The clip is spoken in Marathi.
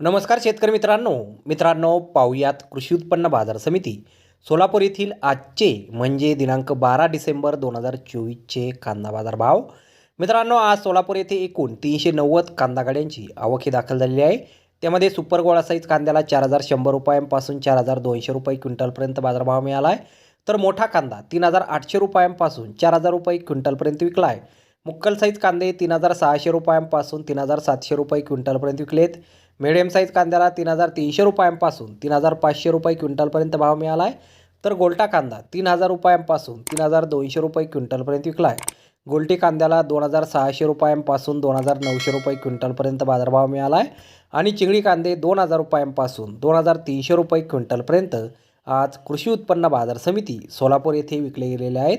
नमस्कार शेतकरी मित्रांनो. मित्रांनो पाहुयात कृषी उत्पन्न बाजार समिती. सोलापूर येथील आजचे म्हणजे दिनांक बारा डिसेंबर दोन हजार चोवीसचे कांदा बाजार भाव मित्रांनो आज सोलापूर येथे एकूण तीनशे नव्वद कांदा गाड्यांची आवक दाखल झालेली आहे. त्यामध्ये सुपर गोळा साईज कांद्याला चार हजार शंभर रुपयांपासून चार हजार दोनशे रुपये क्विंटलपर्यंत बाजारभाव मिळाला आहे. तर मोठा कांदा तीन हजार आठशे रुपयांपासून चार हजार रुपये क्विंटलपर्यंत विकला आहे. मुक्कल साईज कांदे तीन हजार सहाशे रुपयांपासून तीन हजार सातशे रुपये क्विंटलपर्यंत विकलेत. मिडियम साईज कांद्याला तीन हजार तीनशे रुपयांपासून तीन हजार पाचशे रुपये क्विंटलपर्यंत भाव मिळाला आहे तर गोल्टा कांदा तीन हजार रुपयांपासून तीन हजार दोनशे रुपये क्विंटलपर्यंत विकला आहे गोल्टी कांद्याला दोन हजार सहाशे रुपयांपासून दोन हजार नऊशे रुपये क्विंटलपर्यंत बाजारभाव मिळाला आहे आणि चिंगडी कांदे दोन हजार रुपयांपासून दोन हजार तीनशे रुपये क्विंटलपर्यंत आज कृषी उत्पन्न बाजार समिती सोलापूर येथे विकले गेलेले आहेत.